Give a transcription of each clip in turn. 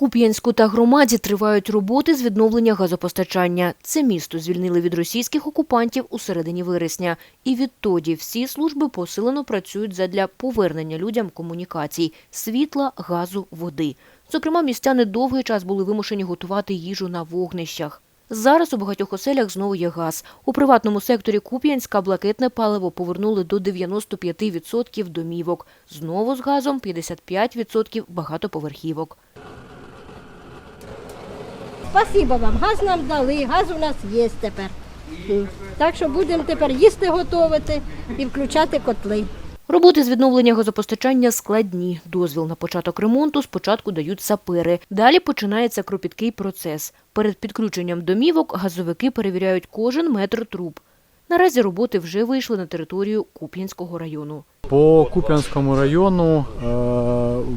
Куп'янську та громаді тривають роботи з відновлення газопостачання. Це місто звільнили від російських окупантів у середині вересня. І відтоді всі служби посилено працюють задля повернення людям комунікацій – світла, газу, води. Зокрема, містяни довгий час були вимушені готувати їжу на вогнищах. Зараз у багатьох оселях знову є газ. У приватному секторі Куп'янська блакитне паливо повернули до 95% домівок. Знову з газом 55% багатоповерхівок. Спасибо вам, газ нам дали, газ у нас є тепер. Так що будемо тепер їсти готувати і включати котли. Роботи з відновлення газопостачання складні. Дозвіл на початок ремонту спочатку дають сапери. Далі починається кропіткий процес. Перед підключенням домівок газовики перевіряють кожен метр труб. Наразі роботи вже вийшли на територію Куп'янського району. По Куп'янському району е,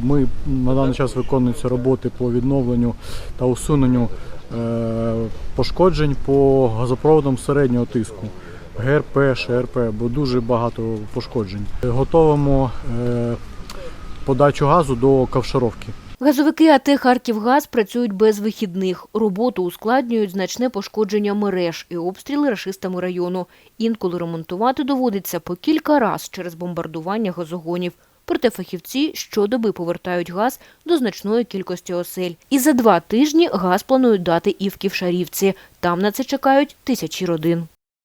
ми на даний час виконуються роботи по відновленню та усуненню е, пошкоджень по газопроводам середнього тиску. ГРП, ШРП, бо дуже багато пошкоджень. Готовимо е, подачу газу до ковшаровки. Газовики АТ «Харківгаз» працюють без вихідних. Роботу ускладнюють значне пошкодження мереж і обстріли рашистами району. Інколи ремонтувати доводиться по кілька раз через бомбардування газогонів. Проте фахівці щодоби повертають газ до значної кількості осель. І за два тижні газ планують дати і в Ківшарівці. Там на це чекають тисячі родин.